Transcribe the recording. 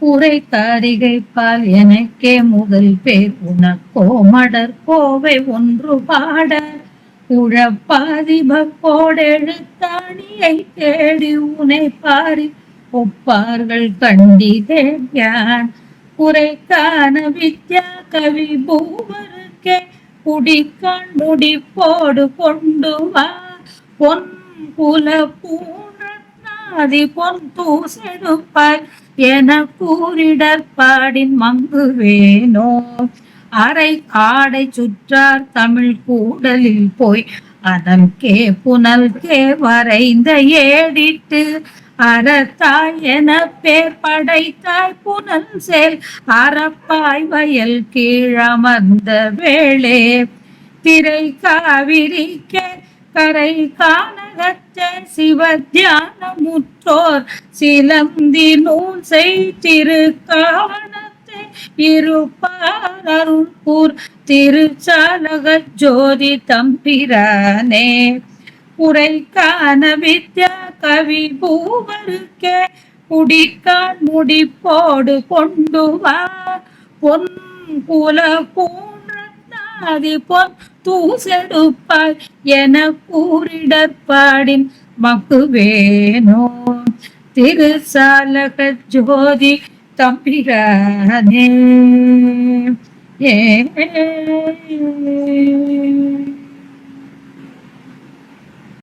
உரை காரிகைப்பால் எனக்கே முதல் பேர். உனக்கோ மடர் கோவை ஒன்று பாட. உழப்பாதிபப்போடெழுத்தாணியை தேடி உனை பாரி. ஒப்பார்கள் கண்டிதேன் யான் உரைக்கான வித்யா கவி பூவருக்கே. குடிக்கான் முடிப்போடு கொண்டு வா. பொன் குல பூ பொன் தூசெடுப்பாய் என கூறிடற்பாடின் மங்குவேனோ அரை காடை சுற்றார் தமிழ் கூடலில் போய் அதற்கே புனல்கே வரைந்த ஏடிட்டு அறத்தாய் என பேர் படைத்தாய் புனல் சேல் அறப்பாய் வயல் கீழமர்ந்த வேளே. திரை காவிரிக்கே கரை காண சிவத்தியான முற்றோர் சிலந்தி நூல் செய்திரு காவனத்தை இருப்பார் அருள்பூர் திருச்சாலக ஜோதி தம்பிரானே. உரைக்கான வித்யா கவி பூவருக்கே குடிக்கான் முடிப்போடு கொண்டு வா. பொன் குல பூ பூணாதி போல் தூசெடுப்பாய் என கூறிடற்பாடின் மக்குவேனோ திருசாலக ஜோதி தம்பிரானே. ஏ.